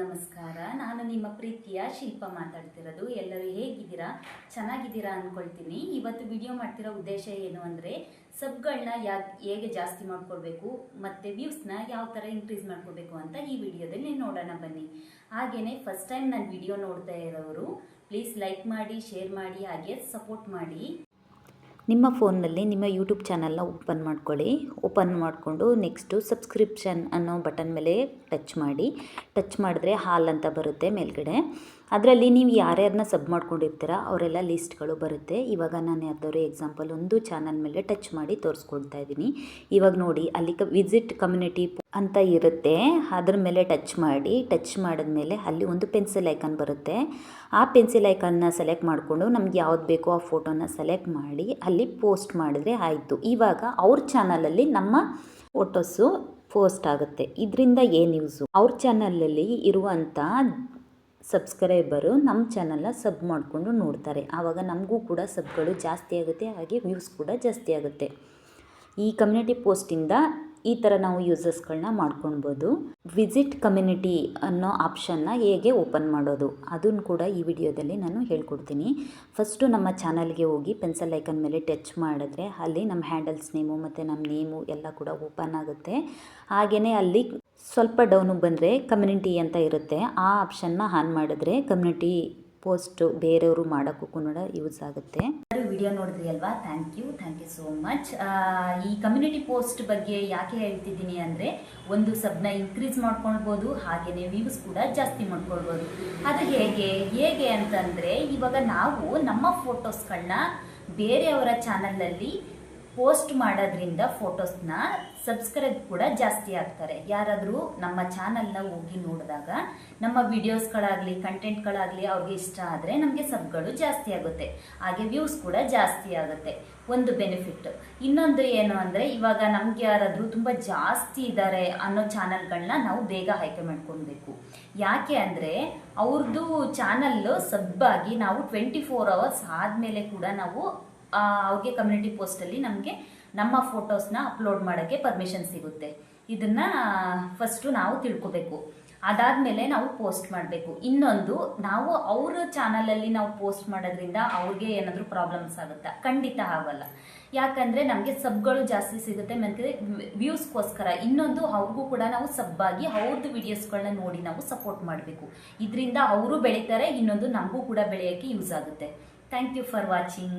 ನಮಸ್ಕಾರ. ನಾನು ನಿಮ್ಮ ಪ್ರೀತಿಯ ಶಿಲ್ಪ ಮಾತಾಡ್ತಿರೋದು. ಎಲ್ಲರೂ ಹೇಗಿದ್ದೀರಾ? ಚೆನ್ನಾಗಿದ್ದೀರಾ ಅಂದ್ಕೊಳ್ತೀನಿ ಇವತ್ತು ವಿಡಿಯೋ ಮಾಡ್ತಿರೋ ಉದ್ದೇಶ ಏನು ಅಂದರೆ ಸಬ್ಗಳನ್ನ ಯಾ ಹೇಗೆ ಜಾಸ್ತಿ ಮಾಡ್ಕೊಳ್ಬೇಕು, ಮತ್ತು ವ್ಯೂಸ್ನ ಯಾವ ಥರ ಇನ್ಕ್ರೀಸ್ ಮಾಡ್ಕೋಬೇಕು ಅಂತ ಈ ವಿಡಿಯೋದಲ್ಲಿ ನೋಡೋಣ ಬನ್ನಿ. ಹಾಗೆಯೇ ಫಸ್ಟ್ ಟೈಮ್ ನಾನು ವಿಡಿಯೋ ನೋಡ್ತಾ ಇರೋರು ಪ್ಲೀಸ್ ಲೈಕ್ ಮಾಡಿ ಶೇರ್ ಮಾಡಿ, ಹಾಗೆ ಸಪೋರ್ಟ್ ಮಾಡಿ. ನಿಮ್ಮ ಫೋನ್ನಲ್ಲಿ ನಿಮ್ಮ ಯೂಟ್ಯೂಬ್ ಚಾನಲ್ನ ಓಪನ್ ಮಾಡ್ಕೊಳ್ಳಿ. ಓಪನ್ ಮಾಡಿಕೊಂಡು ನೆಕ್ಸ್ಟು ಸಬ್ಸ್ಕ್ರಿಪ್ಷನ್ ಅನ್ನೋ ಬಟನ್ ಮೇಲೆ ಟಚ್ ಮಾಡಿ. ಟಚ್ ಮಾಡಿದ್ರೆ ಹಾಲ್ ಅಂತ ಬರುತ್ತೆ ಮೇಲ್ಗಡೆ. ಅದರಲ್ಲಿ ನೀವು ಯಾರ್ಯಾರನ್ನ ಸಬ್ ಮಾಡ್ಕೊಂಡಿರ್ತೀರ, ಅವರೆಲ್ಲ ಲಿಸ್ಟ್ಗಳು ಬರುತ್ತೆ. ಇವಾಗ ನಾನು ಯಾವ್ದಾದ್ರು ಎಕ್ಸಾಂಪಲ್ ಒಂದು ಚಾನಲ್ ಮೇಲೆ ಟಚ್ ಮಾಡಿ ತೋರಿಸ್ಕೊಡ್ತಾ ಇದ್ದೀನಿ. ಇವಾಗ ನೋಡಿ, ಅಲ್ಲಿ ಕ ವಿಸಿಟ್ ಕಮ್ಯುನಿಟಿ ಅಂತ ಇರುತ್ತೆ. ಅದ್ರ ಮೇಲೆ ಟಚ್ ಮಾಡಿ ಟಚ್ ಮಾಡಿದ್ಮೇಲೆ ಅಲ್ಲಿ ಒಂದು ಪೆನ್ಸಿಲ್ ಐಕನ್ ಬರುತ್ತೆ. ಆ ಪೆನ್ಸಿಲ್ ಐಕನ್ನ ಸೆಲೆಕ್ಟ್ ಮಾಡಿಕೊಂಡು ನಮ್ಗೆ ಯಾವ್ದು ಬೇಕೋ ಆ ಫೋಟೋನ ಸೆಲೆಕ್ಟ್ ಮಾಡಿ, ಅಲ್ಲಿ ಪೋಸ್ಟ್ ಮಾಡಿದ್ರೆ ಆಯಿತು. ಇವಾಗ ಅವ್ರ ಚಾನಲಲ್ಲಿ ನಮ್ಮ ಫೋಟೋಸು ಪೋಸ್ಟ್ ಆಗುತ್ತೆ. ಇದರಿಂದ ಏನು ಯೂಸು ಅವ್ರ ಚಾನಲಲ್ಲಿ ಇರುವಂಥ ಸಬ್ಸ್ಕ್ರೈಬರು ನಮ್ಮ ಚಾನಲ್ನ ಸಬ್ ಮಾಡಿಕೊಂಡು ನೋಡ್ತಾರೆ. ಆವಾಗ ನಮಗೂ ಕೂಡ ಸಬ್ಗಳು ಜಾಸ್ತಿ ಆಗುತ್ತೆ, ಹಾಗೆ ವ್ಯೂಸ್ ಕೂಡ ಜಾಸ್ತಿ ಆಗುತ್ತೆ. ಈ ಕಮ್ಯುನಿಟಿ ಪೋಸ್ಟಿಂದ ಈ ಥರ ನಾವು ಯೂಸಸ್ಗಳನ್ನ ಮಾಡ್ಕೊಳ್ಬೋದು. ವಿಸಿಟ್ ಕಮ್ಯುನಿಟಿ ಅನ್ನೋ ಆಪ್ಷನ್ನ ಹೇಗೆ ಓಪನ್ ಮಾಡೋದು ಅದನ್ನು ಕೂಡ ಈ ವಿಡಿಯೋದಲ್ಲಿ ನಾನು ಹೇಳ್ಕೊಡ್ತೀನಿ. ಫಸ್ಟು ನಮ್ಮ ಚಾನಲ್ಗೆ ಹೋಗಿ ಪೆನ್ಸಿಲ್ ಐಕನ್ ಮೇಲೆ ಟಚ್ ಮಾಡಿದ್ರೆ ಅಲ್ಲಿ ನಮ್ಮ ಹ್ಯಾಂಡಲ್ಸ್ ನೇಮು ಮತ್ತು ನಮ್ಮ ನೇಮು ಎಲ್ಲ ಕೂಡ ಓಪನ್ ಆಗುತ್ತೆ. ಹಾಗೆಯೇ ಅಲ್ಲಿ ಸ್ವಲ್ಪ ಡೌನಿಗೆ ಬಂದರೆ ಕಮ್ಯುನಿಟಿ ಅಂತ ಇರುತ್ತೆ. ಆ ಆಪ್ಷನ್ನ ಆನ್ ಮಾಡಿದ್ರೆ ಕಮ್ಯುನಿಟಿ ಪೋಸ್ಟು ಬೇರೆಯವರು ಮಾಡೋಕ್ಕೂ ಕೂಡ ಯೂಸ್ ಆಗುತ್ತೆ. ಎಲ್ಲರೂ ವಿಡಿಯೋ ನೋಡಿದ್ರಿ ಅಲ್ವಾ? Thank you thank you so much ಈ ಕಮ್ಯುನಿಟಿ ಪೋಸ್ಟ್ ಬಗ್ಗೆ ಯಾಕೆ ಹೇಳ್ತಿದ್ದೀನಿ ಅಂದರೆ ಒಂದು ಸಬ್ನ ಇನ್ಕ್ರೀಸ್ ಮಾಡ್ಕೊಳ್ಬೋದು ಹಾಗೆಯೇ ವ್ಯೂಸ್ ಕೂಡ ಜಾಸ್ತಿ ಮಾಡ್ಕೊಳ್ಬೋದು. ಅದು ಹೇಗೆ? ಹೇಗೆ ಅಂತಂದರೆ ಇವಾಗ ನಾವು ನಮ್ಮ ಫೋಟೋಸ್ಗಳನ್ನ ಬೇರೆಯವರ ಚಾನಲಲ್ಲಿ ಪೋಸ್ಟ್ ಮಾಡೋದ್ರಿಂದ ಫೋಟೋಸ್ನ ಸಬ್ಸ್ಕ್ರೈಬ್ ಕೂಡ ಜಾಸ್ತಿ ಆಗ್ತಾರೆ. ಯಾರಾದರೂ ನಮ್ಮ ಚಾನಲ್ನ ಹೋಗಿ ನೋಡಿದಾಗ, ನಮ್ಮ ವಿಡಿಯೋಸ್ಗಳಾಗಲಿ, ಕಂಟೆಂಟ್ಗಳಾಗಲಿ ಅವ್ರಿಗೆ ಇಷ್ಟ ಆದರೆ ನಮಗೆ ಸಬ್ಗಳು ಜಾಸ್ತಿ ಆಗುತ್ತೆ. ಹಾಗೆ ವ್ಯೂಸ್ ಕೂಡ ಜಾಸ್ತಿ ಆಗುತ್ತೆ. ಒಂದು ಬೆನಿಫಿಟ್ ಇನ್ನೊಂದು ಏನು ಅಂದರೆ, ಇವಾಗ ನಮಗೆ ಯಾರಾದರೂ ತುಂಬ ಜಾಸ್ತಿ ಇದ್ದಾರೆ ಅನ್ನೋ ಚಾನಲ್ಗಳನ್ನ ನಾವು ಬೇಗ ಆಯ್ಕೆ ಮಾಡ್ಕೊಳ್ಬೇಕು. ಯಾಕೆ ಅಂದರೆ ಅವ್ರದ್ದು ಚಾನಲ್ಲು ಸಬ್ಬಾಗಿ ನಾವು ಟ್ವೆಂಟಿ ಫೋರ್ ಅವರ್ಸ್ ಆದಮೇಲೆ ಕೂಡ ನಾವು ಅವ್ರಿಗೆ ಕಮ್ಯುನಿಟಿ ಪೋಸ್ಟಲ್ಲಿ ನಮಗೆ ನಮ್ಮ ಫೋಟೋಸ್ನ ಅಪ್ಲೋಡ್ ಮಾಡೋಕ್ಕೆ ಪರ್ಮಿಷನ್ ಸಿಗುತ್ತೆ. ಇದನ್ನ ಫಸ್ಟು ನಾವು ತಿಳ್ಕೊಬೇಕು. ಅದಾದಮೇಲೆ ನಾವು ಪೋಸ್ಟ್ ಮಾಡಬೇಕು. ಇನ್ನೊಂದು, ನಾವು ಅವ್ರ ಚಾನಲಲ್ಲಿ ನಾವು ಪೋಸ್ಟ್ ಮಾಡೋದ್ರಿಂದ ಅವ್ರಿಗೆ ಏನಾದರೂ ಪ್ರಾಬ್ಲಮ್ಸ್ ಆಗುತ್ತಾ? ಖಂಡಿತ ಆಗಲ್ಲ. ಯಾಕಂದರೆ ನಮಗೆ ಸಬ್ಗಳು ಜಾಸ್ತಿ ಸಿಗುತ್ತೆ, ಮತ್ತು ವ್ಯೂಸ್ಗೋಸ್ಕರ ಇನ್ನೊಂದು, ಅವ್ರಿಗೂ ಕೂಡ ನಾವು ಸಬ್ಬಾಗಿ ಅವ್ರದ್ದು ವಿಡಿಯೋಸ್ಗಳನ್ನ ನೋಡಿ ನಾವು ಸಪೋರ್ಟ್ ಮಾಡಬೇಕು. ಇದರಿಂದ ಅವರು ಬೆಳೀತಾರೆ, ಇನ್ನೊಂದು ನಮಗೂ ಕೂಡ ಬೆಳೆಯೋಕ್ಕೆ ಯೂಸ್ ಆಗುತ್ತೆ. Thank you for watching